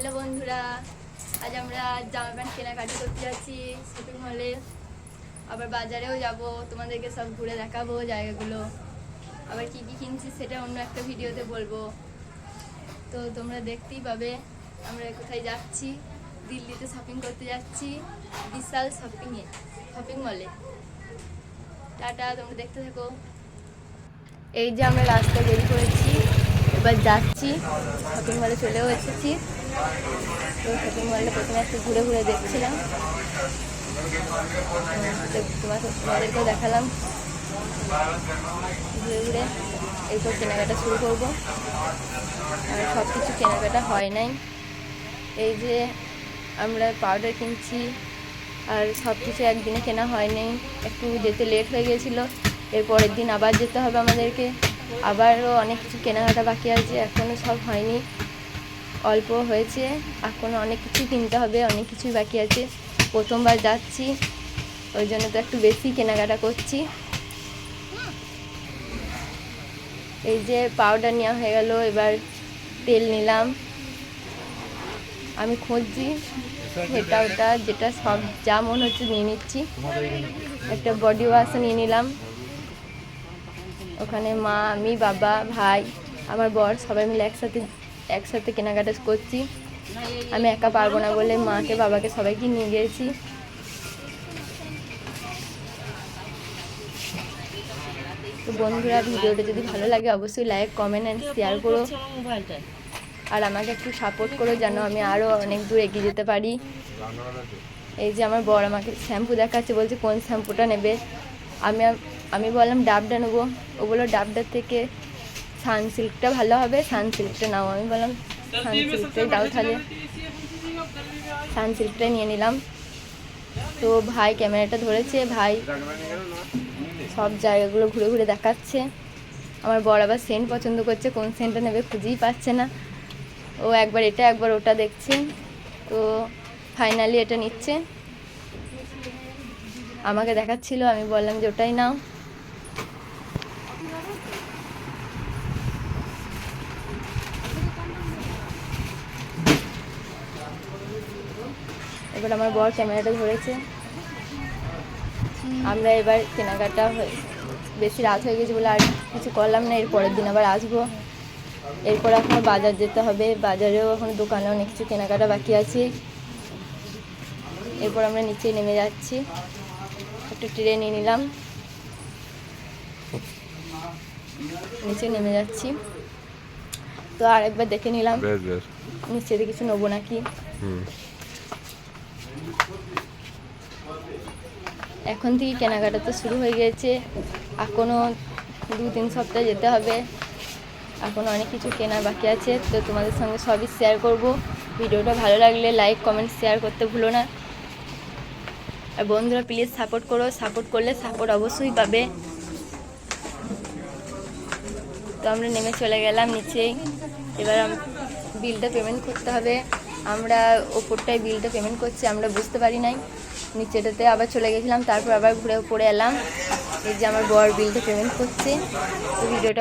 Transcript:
Hello বন্ধুরা, আজ আমরা জামা প্যান্ট কেনাকাটি করতে যাচ্ছি শপিং মলে আবার বাজারেও যাব, তোমাদেরকে সব ঘুরে দেখাবো জায়গাগুলো। আবার কি কি কিনছি সেটা অন্য একটা ভিডিওতে বলব। তো তোমরা দেখতেই পাবে, আমরা কোথায় যাচ্ছি। দিল্লিতে শপিং করতে যাচ্ছি, বিশাল শপিংয়ে শপিং মলে টাটা, তোমরা দেখতে থাকো। এই যে আমরা রাস্তায় বেরিয়ে পড়েছি এবার যাচ্ছি শপিং মলে চলেও এসেছি। তো শপিং মলে প্রথমে একটু ঘুরে ঘুরে দেখছিলাম। তো তোমার তোমাদেরকেও দেখালাম। ঘুরে ঘুরে এরপর কেনাকাটা শুরু করব। আর সব কিছু কেনাকাটা হয় নাই। এই যে আমরা পাউডার কিনছি, আর সব কিছু একদিনে কেনা হয়নি একটু যেতে লেট হয়ে গিয়েছিল এর পরের দিন আবার যেতে হবে আমাদেরকে। আবারও অনেক কিছু কেনাকাটা বাকি আছে। এখনও সব হয়নি। অল্প হয়েছে। এখনও অনেক কিছু কিনতে হবে, অনেক কিছুই বাকি আছে। প্রথমবার যাচ্ছি, ওই জন্য তো একটু বেশি কেনাকাটা করছি। এই যে পাউডার নেওয়া হয়ে গেল, এবার তেল নিলাম। আমি খুঁজছি, এটা ওটা, যেটা সব যা মনে হচ্ছে নিয়ে নিচ্ছি। একটা বডি ওয়াশও নিয়ে নিলাম। ওখানে মা, আমি, বাবা, ভাই, আমার বর সবাই মিলে একসাথে একসাথে কেনাকাটা করছি। আমি একা পারব না বলে মাকে, বাবাকে সবাইকে নিয়ে গিয়েছি তো বন্ধুরা, ভিডিওটা যদি ভালো লাগে অবশ্যই লাইক কমেন্ট অ্যান্ড শেয়ার করো। আর আমাকে একটু সাপোর্ট করো যেন আমি আরও অনেক দূর এগিয়ে যেতে পারি। এই যে আমার বর আমাকে শ্যাম্পু দেখাচ্ছে, বলছে কোন শ্যাম্পুটা নেবে? আমি আমি বললাম ডাবটা নেব। ও বলল ডাবটার থেকে সানসিল্কটা ভালো হবে সানসিল্কটা নাও। আমি বললাম সানসিল্কটাই দাও তাহলে। সানসিল্কটাই নিয়ে নিলাম। তো ভাই ক্যামেরাটা ধরেছে, ভাই সব জায়গাগুলো ঘুরে ঘুরে দেখাচ্ছে। আমার বড় আবার সেন্ট পছন্দ করছে, কোন সেন্টটা নেবে খুঁজেই পাচ্ছে না। ও একবার এটা, একবার ওটা দেখছে। তো ফাইনালি এটা নিচ্ছে। আমাকে দেখাচ্ছিল, আমি বললাম যে ওটাই নাও। এবার আমার বর ক্যামেরাটা ধরেছে। আমরা এবার কেনাকাটা হয়ে বেশি রাত হয়ে গেছে বলে আর কিছু করলাম না এর পরের দিন আবার আসব। এরপর এখনও বাজার যেতে হবে বাজারেও এখন দোকানে অনেক কিছু কেনাকাটা বাকি আছে। এরপর আমরা নিচে নেমে যাচ্ছি। একটা ট্রেন নিয়ে নিলাম। নিচে নেমে যাচ্ছি। তো আরেকবার দেখে নিলাম। নিচে কিছু নেব নাকি? হুম। এখন থেকে কেনাকাটা তো শুরু হয়ে গিয়েছে এখনও দু তিন সপ্তাহ যেতে হবে। এখনও অনেক কিছু কেনার বাকি আছে। তো তোমাদের সঙ্গে সবই শেয়ার করব। ভিডিওটা ভালো লাগলে লাইক কমেন্ট শেয়ার করতে ভুলো না। আর বন্ধুরা প্লিজ সাপোর্ট করো। সাপোর্ট করলে সাপোর্ট অবশ্যই পাবে। তো আমরা নেমে চলে গেলাম নিচেই এবার বিলটা পেমেন্ট করতে হবে। আমরা ওপরটায় বিলটা পেমেন্ট করছি, আমরা বুঝতে পারি নাই। নিচেটাতে আবার চলে গেছিলাম, তারপর আবার ঘুরে পড়ে এলাম। এই যে আমার বর বিলটা পেমেন্ট করছে। তো ভিডিওটা